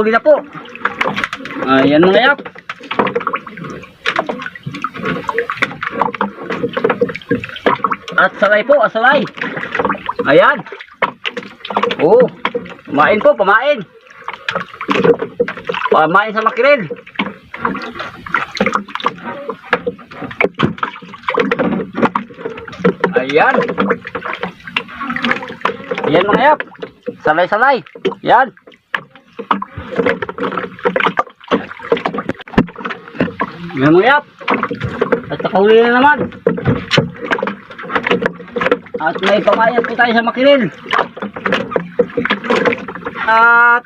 nakahuli na po. Ayan mga yap. At salay po, asalay. Ayan. Oo. Pamain po, pamain. Pamain sa makiril. Ayan. Ayan mga yap. Salay-salay. Yan. Ayan mga yap. At nakahuli na naman. At may pamayat po tayo sa makiril. At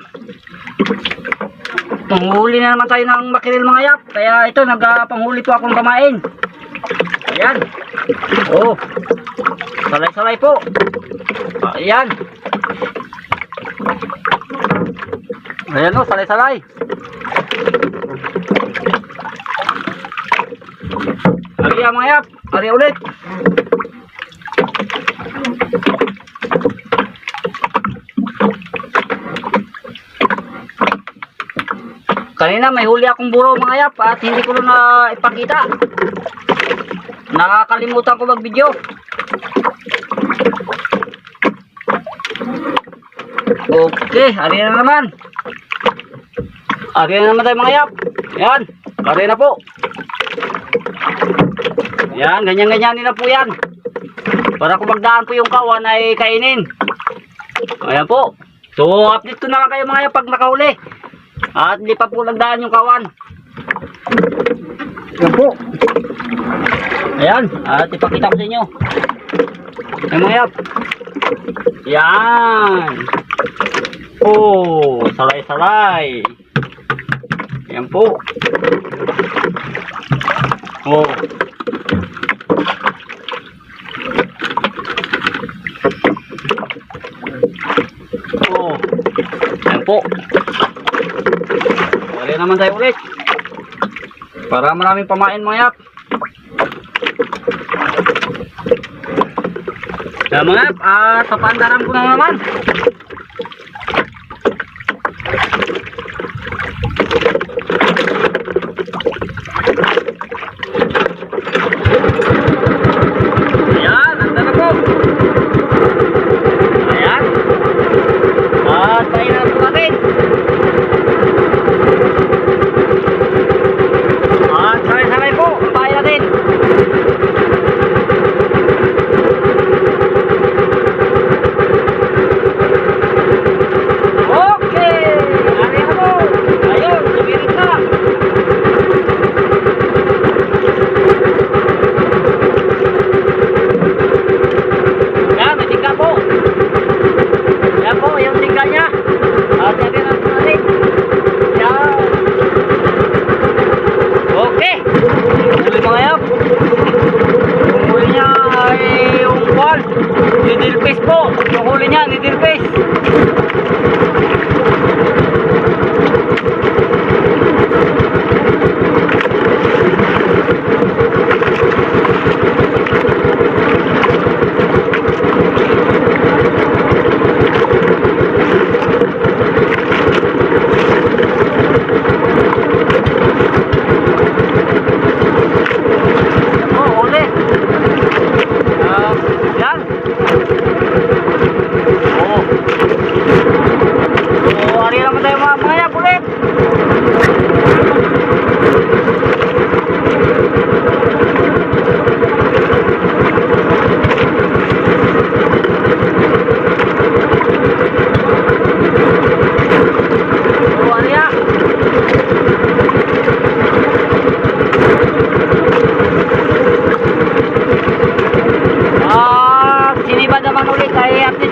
panghuli na naman tayo ng makiril mga yap. Kaya ito, nagpanghuli po akong kamain. Ayan. Oh. Salay-salay po. Ayan. Ayan o, salay-salay. Ang mga yap. Ari ulit. Kanina may huli akong buro mga yap at hindi ko na ipakita. Nakakalimutan ko mag-video. Okay, ari na naman. Ari na naman tayo mga yap. Yan, ari na po. Yan, ganyan-ganyan na po yan. Para kung magdaan po yung kawan ay kainin. Ayan po. So, update ko na lang kayo mga yap pag nakahuli. At hindi pa po nagdaan yung kawan. Yan po. Ayan, at ipakita ko sa inyo. Ayan mga yap. Yan. Oh, salay-salay. Yan po. Oh. Oh. Po. Wala naman tayo ulit. Para maraming pamain mga yap. Yan mga yap, ah, sa pandaran ko na naman.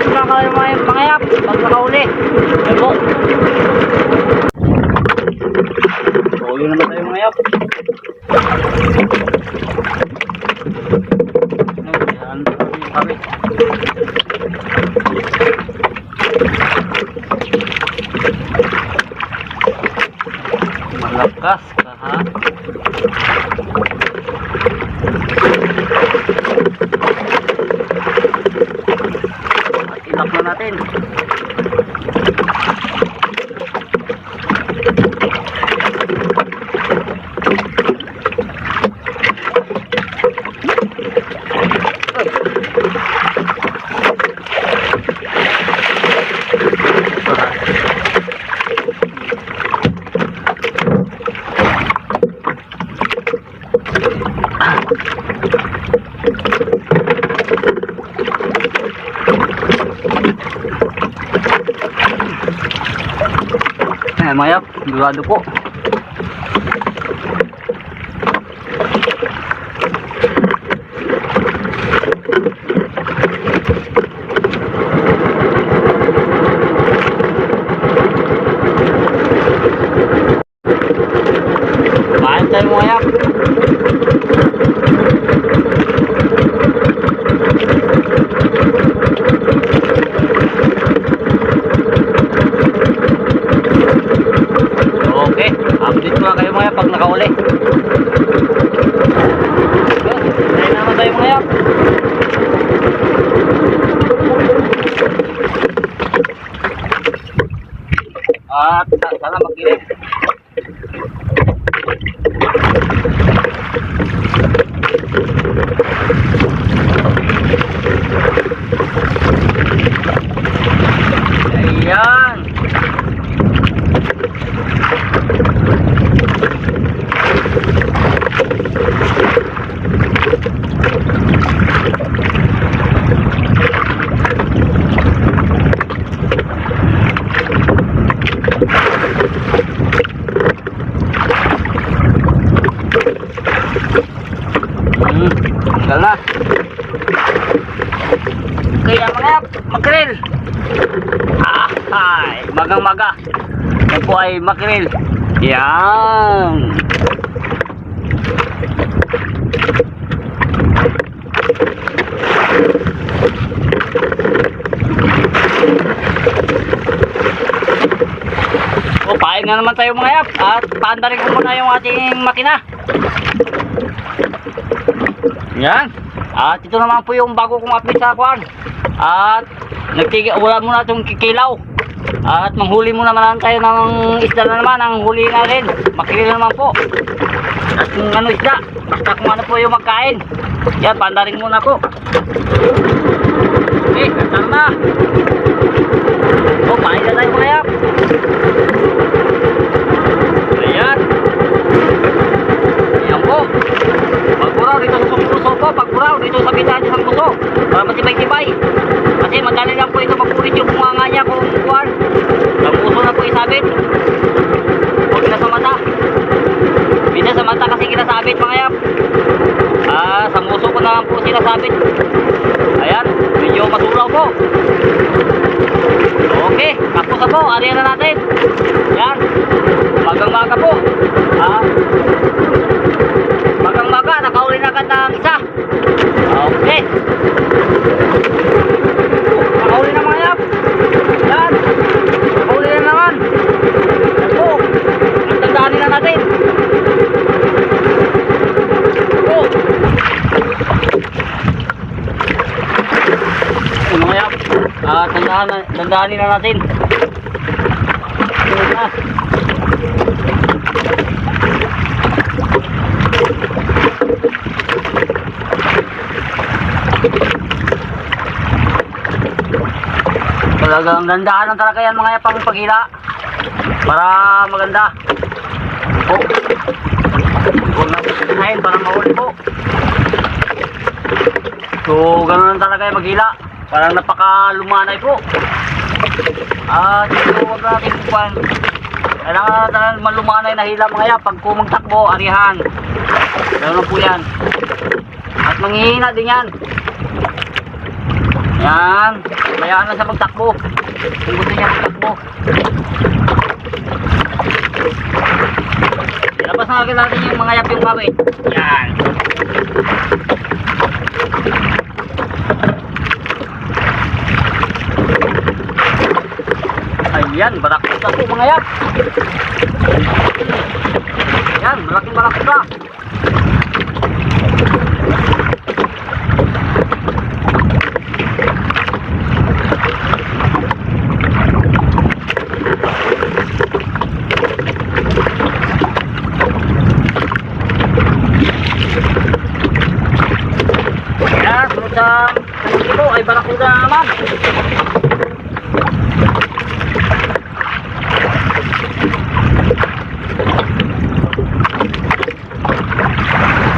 Ay ko lang kayo mga, mga yap pag nakauli. Yan po. Uli naman tayo mga yap. Eh, Ayan, mga yap, durado po. Ay makrel. Yan. O, pain na naman tayo mga yap. At paandarin ko muna yung ating makina. Yan. At ito naman po yung bago kong update sa kwan. At nagtigil wala muna itong kikilaw. At manghuli muna naman tayo ng isda na naman. Ang huli na rin. Makili na naman po. At kung ano isda. Basta kung ano po yung magkain. Yan, pandaring muna po. Okay, kasal na. O, pahin na tayo mga yap. Ayan. Ayan po. Pagkuraw dito sa puso po, pagkuraw dito sa bitahan ng puso. Para matibay-tibay. Kasi madali lang po ito magpulit yung bunganga niya kung kuwan. Ang puso na po isabit. Huwag na sa mata. Minsan sa mata kasi kinasabit mga yap. Ah, sa puso ko na lang po sinasabit. Ayan, medyo matulaw po. Okay, tapos po, ariyan na natin. Yan, magang maga po. Ah, nakauli na agad ng isa. Okay. Nakauli na mga. Yan, nakauli na naman. Ito, nagtandaanin na natin. Ito. Ito mga yap. Ah, tandaan, tandaanin na natin. Talagang dandaan talaga yan mga yapang paghila. Para maganda. Po. Huwag natin sinahin para mahuli po. So, gano'n lang talaga yung maghila. Parang napakalumanay po. At ito huwag natin kukuhan. Kailangan na talaga malumanay na hila mga yan. Pag kumagtakbo, arihan. Gano'n po yan. At manghihina din yan. Yan. Bayaan lang sa magtakbo. Kung gusto niya magtakbo. Ilabas na agad natin yung mga yaping mawit. Yan. Ayan, barakuda po mga yap. Yan, malaking barakuda. Yan, sunod sa ito ay barakuda na naman.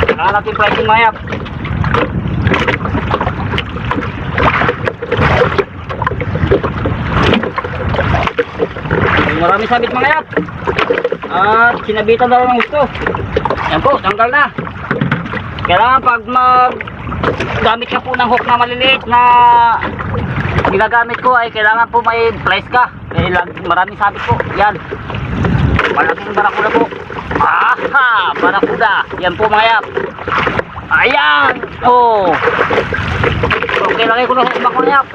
Saka natin pricing mayap. marami sabit mga yap. At sinabitan na rin ng gusto. Yan po, tanggal na. Kailangan pag mag gamit ka po ng hook na maliliit na ginagamit ko ay kailangan po may place ka. Kailangan maraming sabit po. Yan. Malaking barakuda po. Aha! Barakuda. Yan po mga yap. Ayan! Oh! Okay, lagay ko na ibang mga yap.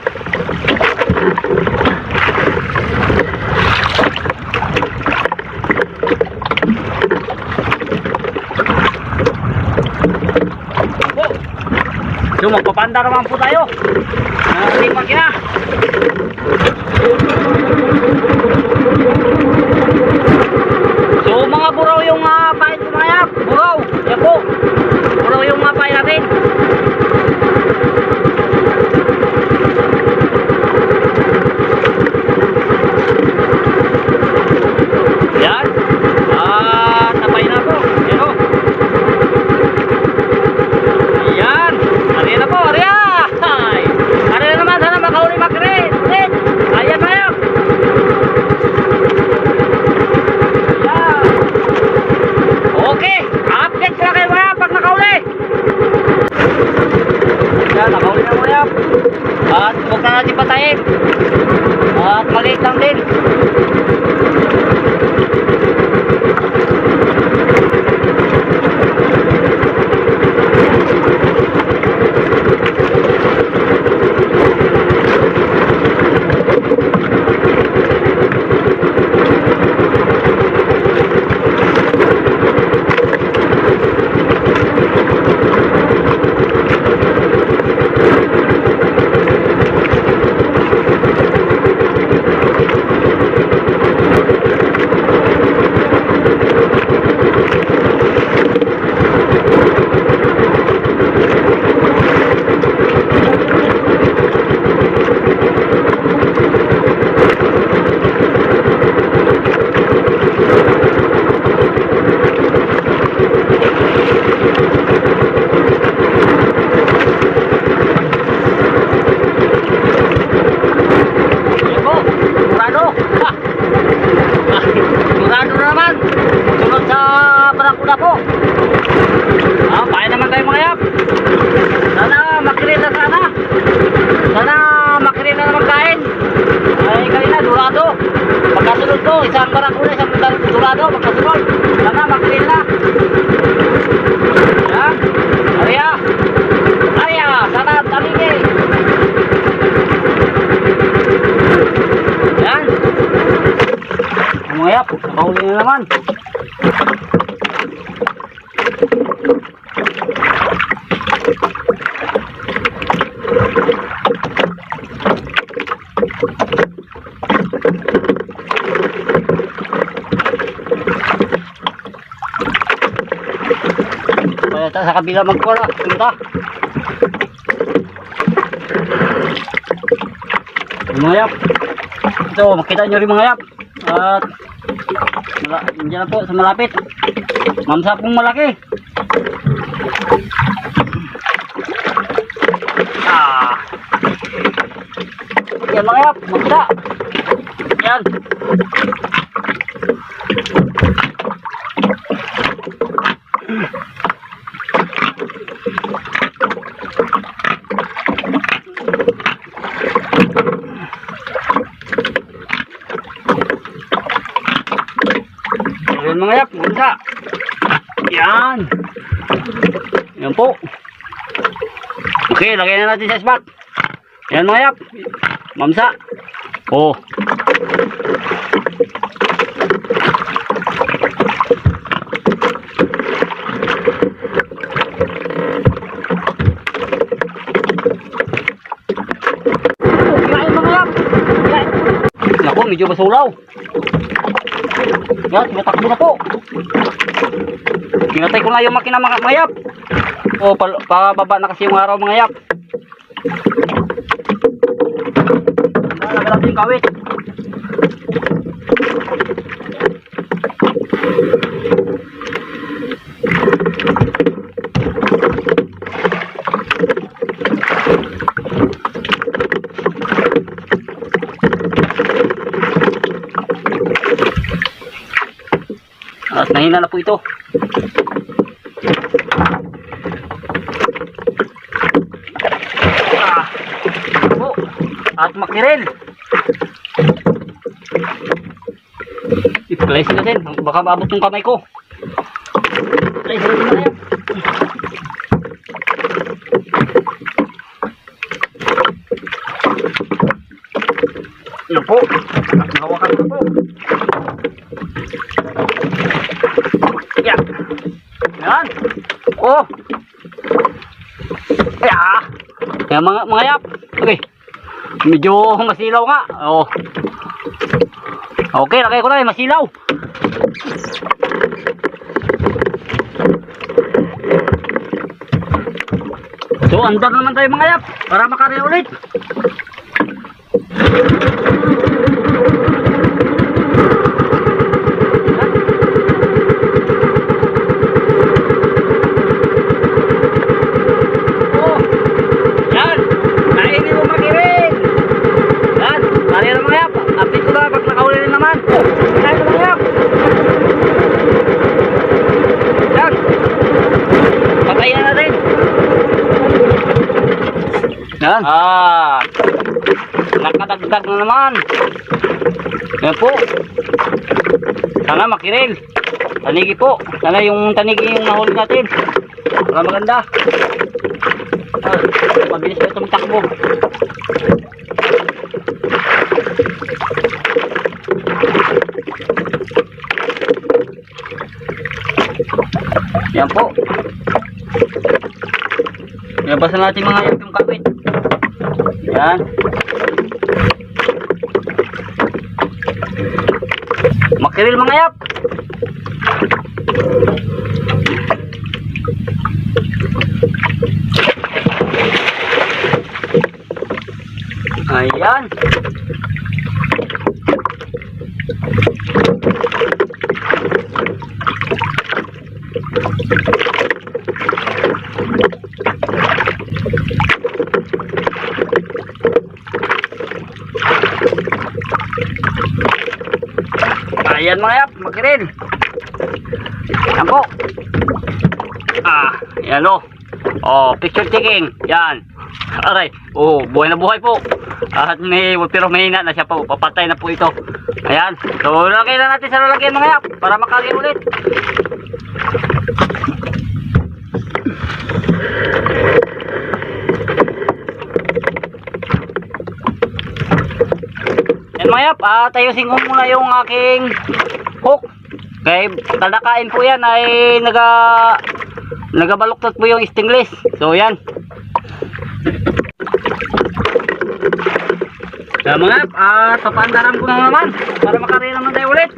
So magpapanda naman po tayo. Ng ating makina. So mga buraw yung uh, natin patayin. At maliit lang din. Umayap, nakahuli na naman. Tayo sa kabila magkora. Punta. Mga yap. Ito, makita nyo rin mga yap. At na po sa malapit. Mamsa pong malaki. Ah. Yan mga yap, mamsa. Yan. Yan po. Okay, lagay na natin sa spot. Yan mga yap. Mamsa. Oh. Naku, medyo basulaw. Yan, tinatakbo na po. Pinatay ko na yung makina mga mayap. O, pa, pababa na kasi yung araw mga yap. Kawit. mahina na po ito. Ah, po. At makirel. I-place natin. Baka maabot yung kamay ko. Place natin na yan. Yan po. Nahawakan ko po. Yan. Yan. Oh. Yeah. Yan mga mga yap. Okay. Medyo masilaw nga. Oh. Okay, lagay ko na eh, masilaw. So, andar naman tayo mga yap para makari ulit. Oh, yan. Kainin mo makirin. Yan. Kari na mga yap. Update ko na pag nakahuli rin naman. Kain na mga yap. Yan. Patayin na natin. Yan. Ah. Nakadagdag na naman. Yan po. Sana makiril. Tanigi po. Sana yung tanigi yung nahuli natin. Para maganda. Ah, mabilis na tumatakbo. Yan po. Ilabasan natin mga kapit. Yan. Makiril mga yap. Ayan. Ayan makiril. Yan po. Ah, yan o. Oh, picture taking. Yan. Aray. Oh, buhay na buhay po. At may, pero mahina na siya po. Papatay na po ito. Ayan. So, lagay na natin sa lalagyan mga yap para makali ulit. Yan mga yap, ah, tayusin ko muna yung aking hook. Kaya talakain po yan ay naga nagabaluktot po yung stingless. So yan. Yan mga yap, ah, papandaran ko na naman para makari naman tayo ulit.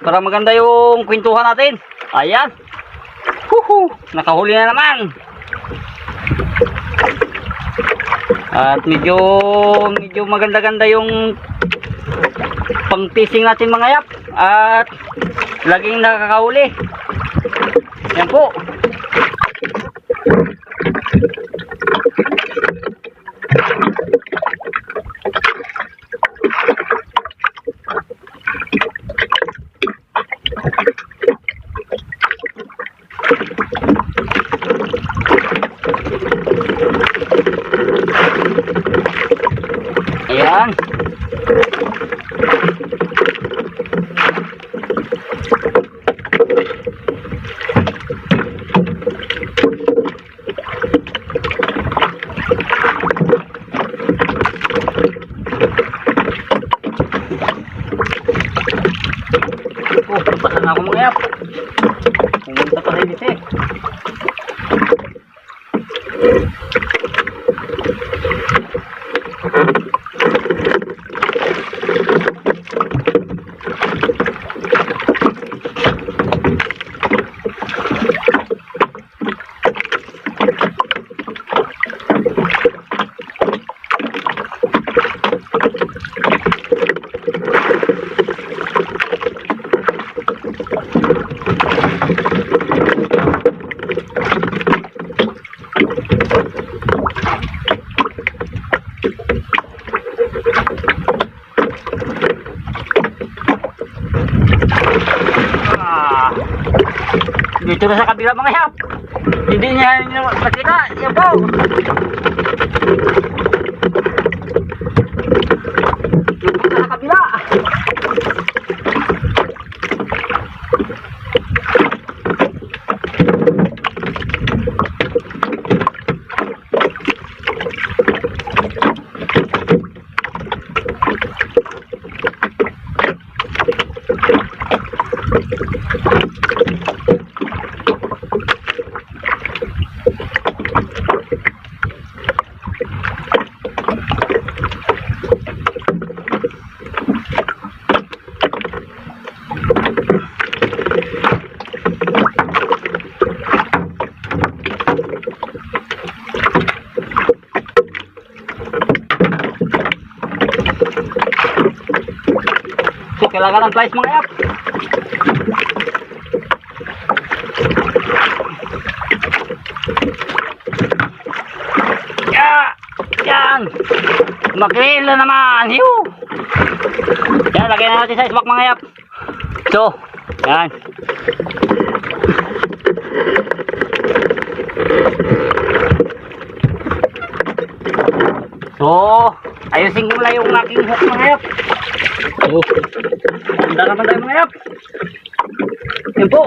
Para maganda yung kwentuhan natin. Ayan. Huhu, nakahuli na naman. At medyo medyo maganda-ganda yung pang-fishing natin mga yap. At laging nakakahuli. Yan po. Oh, pasan na ako mga yap. Pumunta pa rin ito eh. Mga yap. Hindi niya niya nakita. Yan po. Dito na sa kabila. So, kailangan ng price mga yap. Yeah! Yan! Makril na naman! Hiyo! Yan, lagyan na natin sa isbak mga yap. So, yan. So, ayusin ko lang yung aking hook mga yap. So, handa naman tayo mga yap. Yan po.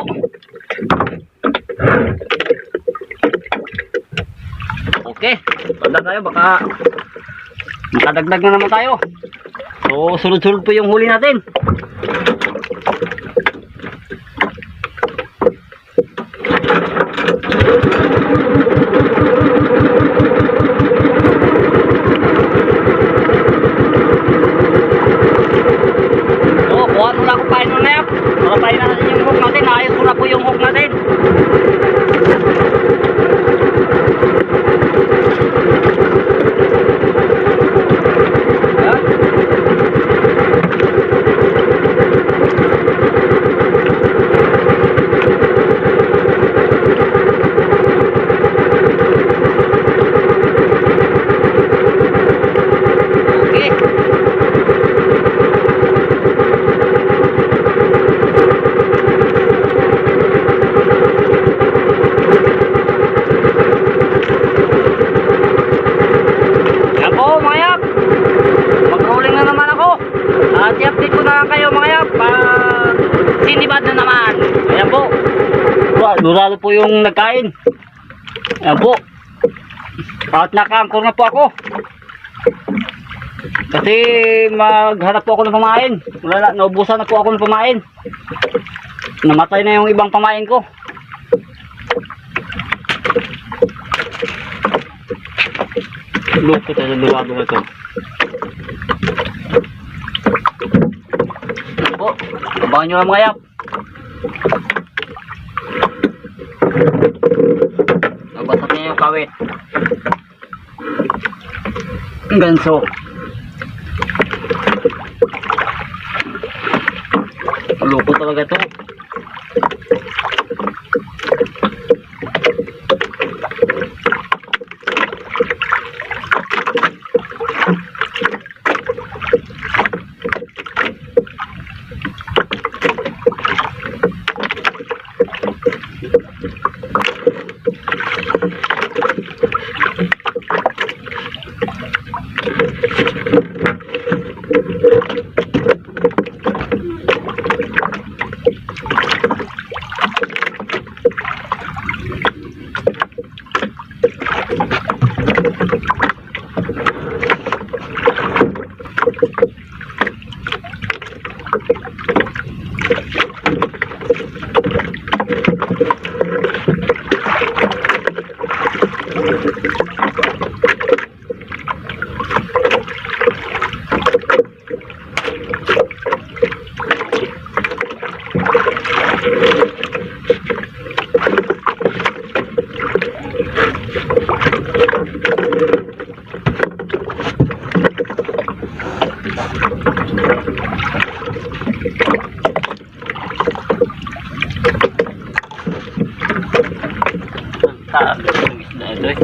Okay, handa tayo baka makadagdag na naman tayo. So, sunod-sunod po yung huli natin. Wow, Durado po yung nagkain. Ayan po. At naka-anchor na po ako. Kasi maghanap po ako ng pamain. Wala na, naubusan na po ako ng pamain. Namatay na yung ibang pamain ko. Lupit na durado na ito. Po. Abangan nyo lang mga yap. Ang ganso. Lupo talaga ito. Taas yung isda ito eh.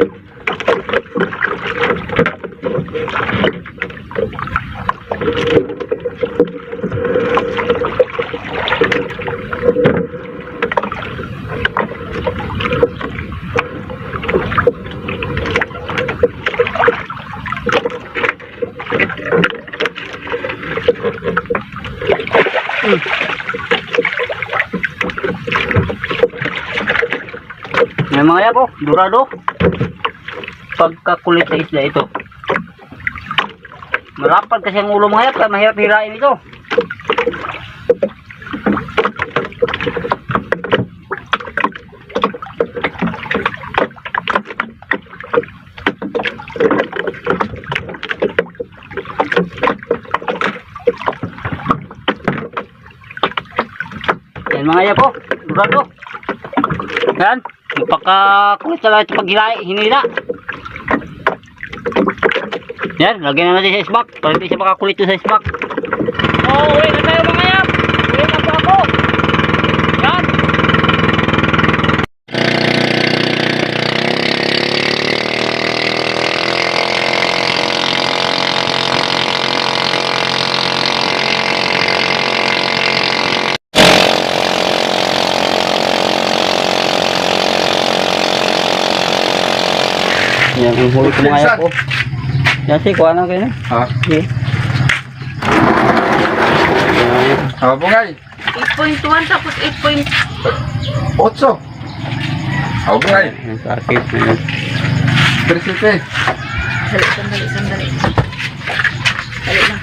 May mga yapo, durado. Pagkakulit sa isda ito. Malapad kasi ang ulo mga yap, kaya mahirap hirain ito. Yan mga yapo, durado. Yan, magpakakulit talaga ito pag hinila. Yan, lagyan na natin sa isbak para hindi siya makakulit ito sa isbak. Oh, uwi na tayo mga yap. Uwi na po ako. Yan. Yan, ang huli ko mga po. Yan, si, kuha na kayo na. Ha? Yan. Apa po ngay? 8.1 tapos 8. Otso. Apa po ngay? Yan, sakit. Yan. Bersite. Sandali, sandali, sandali. Sandali lang.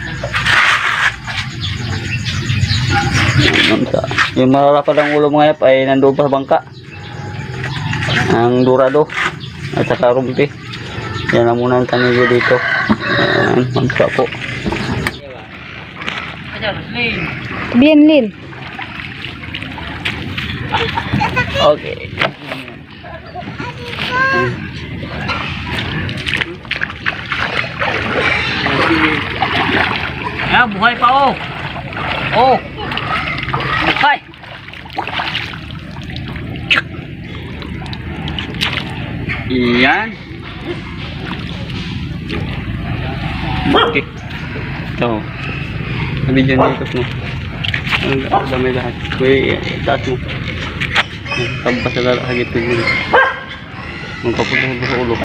Yung mararapad ang ulo mga yap ay nandoon pa sa bangka. Ang durado. At saka rumpi. Yan ang muna ang tanigyo dito. Yan, mamsa po. Bien, Lil. Okay. Ah, buhay pa oh. Oh. Buhay. Iyan. Okay. Ito. Sabi dyan dito mo. Ang dami lahat. Kuya, taas mo. Tampas sa hagit ko. Magpapunta sa ulo.